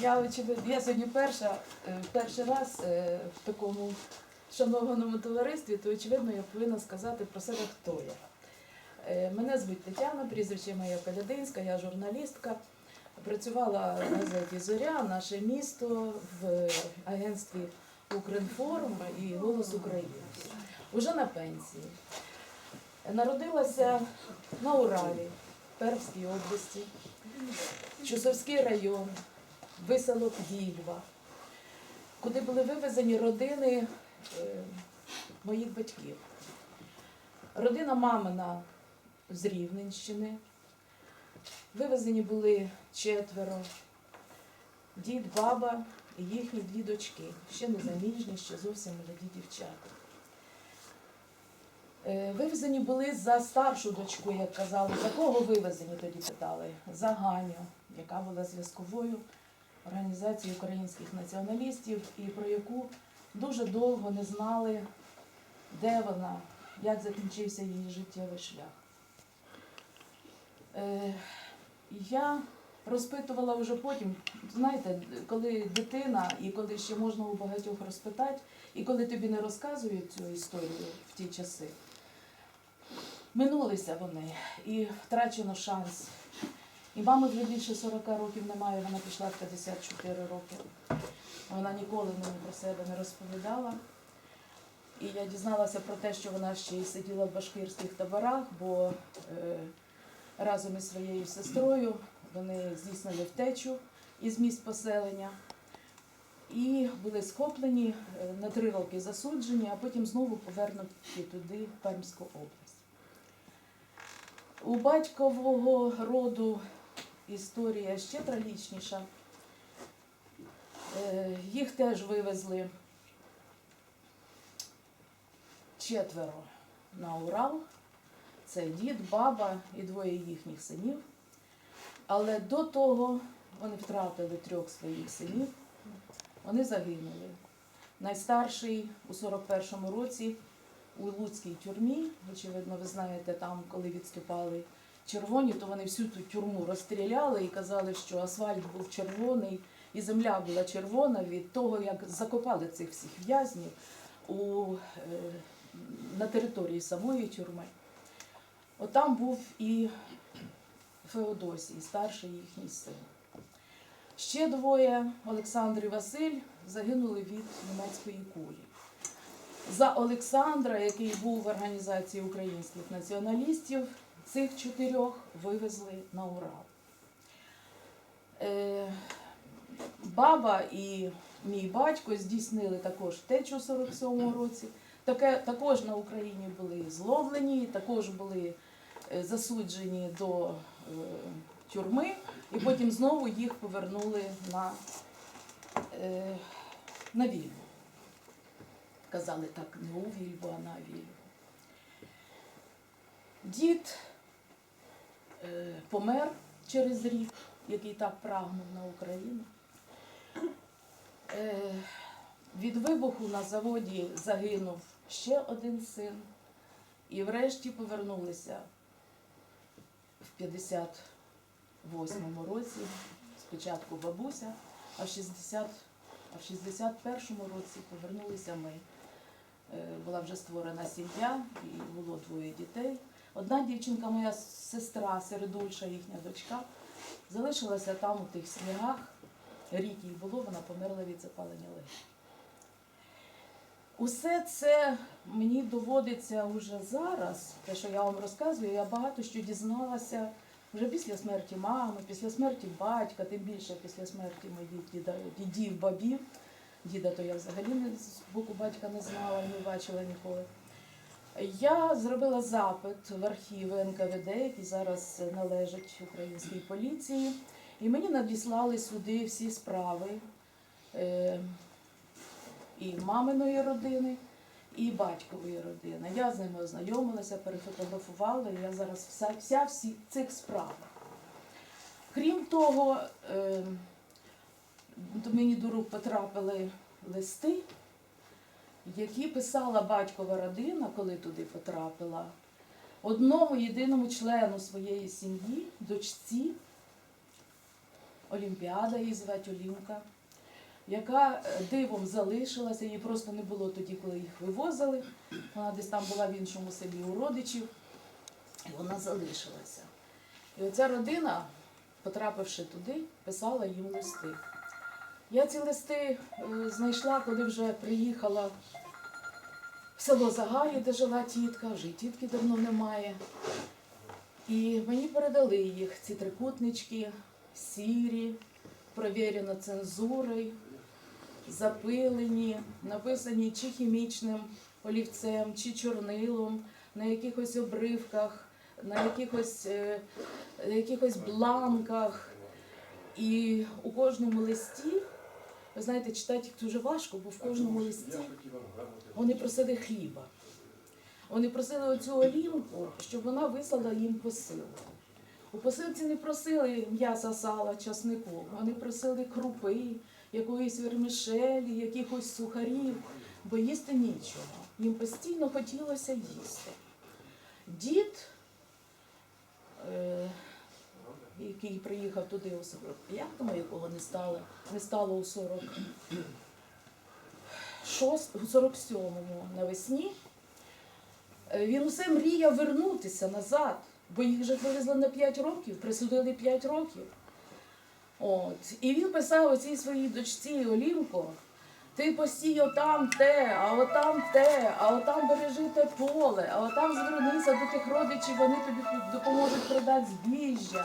Я очевидно, я сьогодні перша, е, перший раз е, в такому шанованому товаристві, то очевидно я повинна сказати про себе, хто я. Е, Мене звуть Тетяна, прізвище моє Калядинська, я журналістка. Працювала в газеті Зоря, наше місто в агентстві Укрінформ і Голос України. Уже на пенсії. Народилася на Уралі, Пермській області. Чусовський район, виселок Гільва, куди були вивезені родини е, моїх батьків. Родина мамина з Рівненщини. Вивезені були четверо, дід, баба і їхні дві дочки, ще не заміжні, ще зовсім молоді дівчата. Е, Вивезені були за старшу дочку, як казали. За кого вивезені тоді питали? За Ганю, яка була зв'язковою організацією українських націоналістів і про яку дуже довго не знали, де вона, як закінчився її життєвий шлях. Е, Я розпитувала вже потім, знаєте, коли дитина і коли ще можна у багатьох розпитати, і коли тобі не розказують цю історію в ті часи. Минулися вони і втрачено шанс. І мами вже більше 40 років немає, вона пішла в 54 роки. Вона ніколи мені про себе не розповідала. І я дізналася про те, що вона ще й сиділа в башкирських таборах, бо е, разом із своєю сестрою вони здійснили втечу із місць поселення і були схоплені е, на три роки засуджені, а потім знову повернуті туди, в Пермську область. У батькового роду історія ще трагічніша. Е, Їх теж вивезли четверо на Урал. Це дід, баба і двоє їхніх синів. Але до того вони втратили трьох своїх синів. Вони загинули. Найстарший у 41-му році у Луцькій тюрмі, очевидно, ви знаєте, там, коли відступали червоні, то вони всю ту тюрму розстріляли і казали, що асфальт був червоний, і земля була червона від того, як закопали цих всіх в'язнів у, е, на території самої тюрми. Отам був і Феодосій, старший їхній син. Ще двоє, Олександр і Василь, загинули від німецької кулі. За Олександра, який був в організації українських націоналістів, цих чотирьох вивезли на Урал. Е, баба і мій батько здійснили також втечу у 47-му році. Таке, також на Україні були зловлені, також були е, засуджені до е, тюрми, і потім знову їх повернули на, е, на вільну. Казали так, не у вільбу, а на вільбу. Дід помер через рік, який так прагнув на Україну. Е, від вибуху на заводі загинув ще один син. І врешті повернулися в 58-му році, спочатку бабуся, а в 60, а в 61-му році повернулися ми. Е, Була вже створена сім'я і було двоє дітей. Одна дівчинка, моя сестра, середульша, їхня дочка, залишилася там у тих снігах. Рік їй було, вона померла від запалення легень. Усе це мені доводиться вже зараз, те, що я вам розказую, я багато що дізналася вже після смерті мами, після смерті батька, тим більше після смерті моїх дідів, бабів. Діда то я взагалі з боку батька не знала, не бачила ніколи. Я зробила запит в архіви НКВД, які зараз належать українській поліції, і мені надіслали сюди всі справи е, і маминої родини, і батькової родини. Я з ними ознайомилася, перефотографувала, і я зараз вся, вся всі цих справ. Крім того, е, до мені до рук потрапили листи, які писала батькова родина, коли туди потрапила, одному єдиному члену своєї сім'ї, дочці, Олімпіада, її звати Олімка, яка е, дивом залишилася, її просто не було тоді, коли їх вивозили. Вона десь там була в іншому селі у родичів, і вона залишилася. І оця родина, потрапивши туди, писала їм листи. Я ці листи е, знайшла, коли вже приїхала в село Загаї, де жила тітка, вже й тітки давно немає. І мені передали їх ці трикутнички, сірі, провірено цензурою, запилені, написані чи хімічним олівцем, чи чорнилом, на якихось обривках, на якихось, е, на якихось бланках. І у кожному листі, ви знаєте, читати їх дуже важко, бо в кожному листі вони просили хліба. Вони просили оцю олімку, щоб вона вислала їм посилку. У посилці не просили м'яса, сала, часнику, вони просили крупи, якоїсь вермишелі, якихось сухарів, бо їсти нічого. Їм постійно хотілося їсти. Дід, е, який приїхав туди у 45-му, якого не стало, не стало у 40 шост- у 47-му навесні, е, він усе мріяв вернутися назад, бо їх вже вивезли на 5 років, присудили 5 років. От. І він писав оцій своїй дочці Олімко, ти постій отам те, а отам те, а отам бережи те поле, а отам звернися до тих родичів, вони тобі допоможуть продати збіжжя.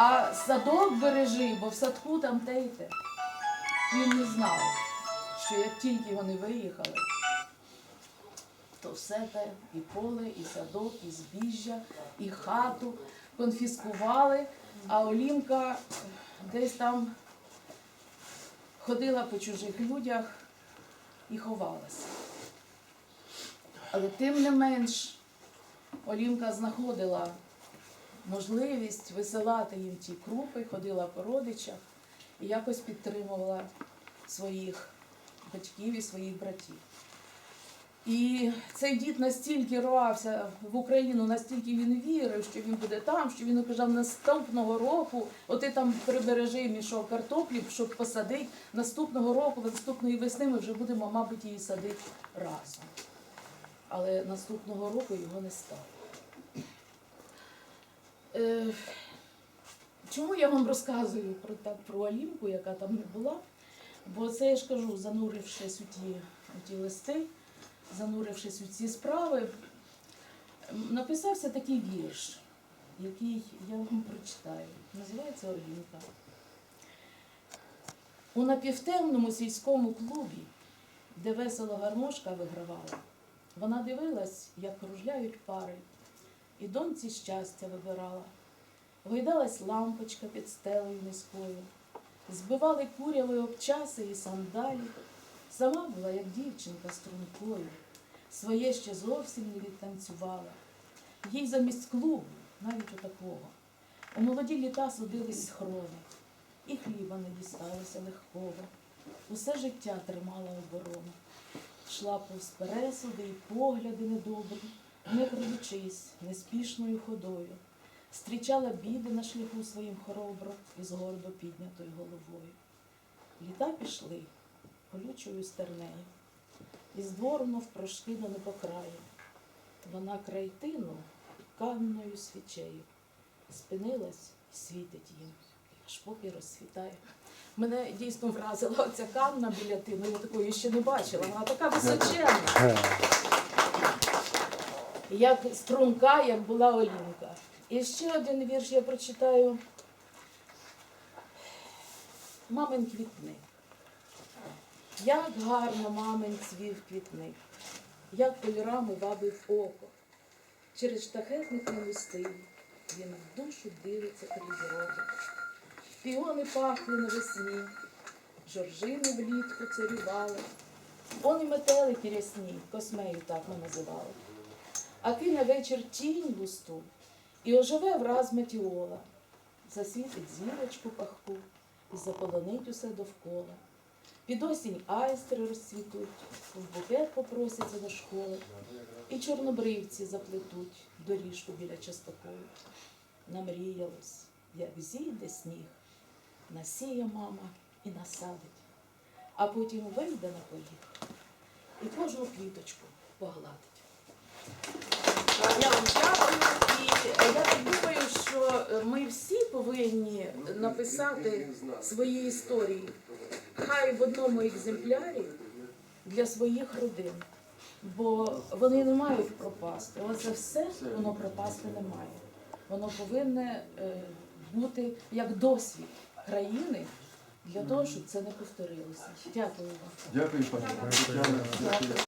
А садок бережи, бо в садку там те й те. Він не знав, що як тільки вони виїхали, то все те, і поле, і садок, і збіжжя, і хату конфіскували, а Олімка десь там ходила по чужих людях і ховалася. Але тим не менш Олімка знаходила можливість висилати їм ті крупи, ходила по родичах і якось підтримувала своїх батьків і своїх братів. І цей дід настільки рвався в Україну, настільки він вірив, що він буде там, що він казав наступного року, от ти там прибережи мішок картоплі, щоб посадити. Наступного року, наступної весни ми вже будемо, мабуть, її садити разом. Але наступного року його не стало. Е, чому я вам розказую про, так, про Алімку, яка там не була? Бо це я ж кажу, занурившись у ті, у ті листи, занурившись у ці справи, написався такий вірш, який я вам прочитаю. Називається Олімка. У напівтемному сільському клубі, де весело гармошка вигравала, вона дивилась, як кружляють пари, і доньці щастя вибирала. Гойдалась лампочка під стелею низькою, збивали куряви обчаси і сандалі. Сама була, як дівчинка стрункою, своє ще зовсім не відтанцювала. Їй замість клубу, навіть отакого, у молоді літа судились схрони, і хліба не дісталося легкого. Усе життя тримала оборону. Шла повз пересуди і погляди недобрі, не крадучись неспішною ходою. Стрічала біди на шляху своїм хоробро і з гордо піднятою головою. Літа пішли колючою стернею, і з двору мов прошки до небокраю. Вона крайтину каменною свічею спинилась і світить їм, аж поки розсвітає. Мене дійсно вразила оця камна біля тину, я такої ще не бачила. Вона така височенна як струнка, як була Олінка. І ще один вірш я прочитаю. Мамин квітник. Як гарно мамин цвів квітник, як кольорами вабив око. Через штахетних немистив він в душу дивиться крізь роки. Піони пахли навесні, жоржини влітку царювали. Он і метелики рясні, космею так ми називали. А кине вечір тінь густу, і оживе враз метіола, засвітить зірочку пахку і заполонить усе довкола. Під осінь айстри розцвітуть, в букет попросяться до школи, і чорнобривці заплетуть доріжку біля частоколу. Намріялось, як зійде сніг, насіє мама і насадить, а потім вийде на полі і кожну квіточку погладить. Я вам дякую, і я так думаю, що ми всі повинні написати свої історії, хай в одному екземплярі для своїх родин. Бо вони не мають пропасти. Оце все воно пропасти не має. Воно повинне е, бути як досвід країни для того, щоб це не повторилося. Дякую вам. Дякую, пані.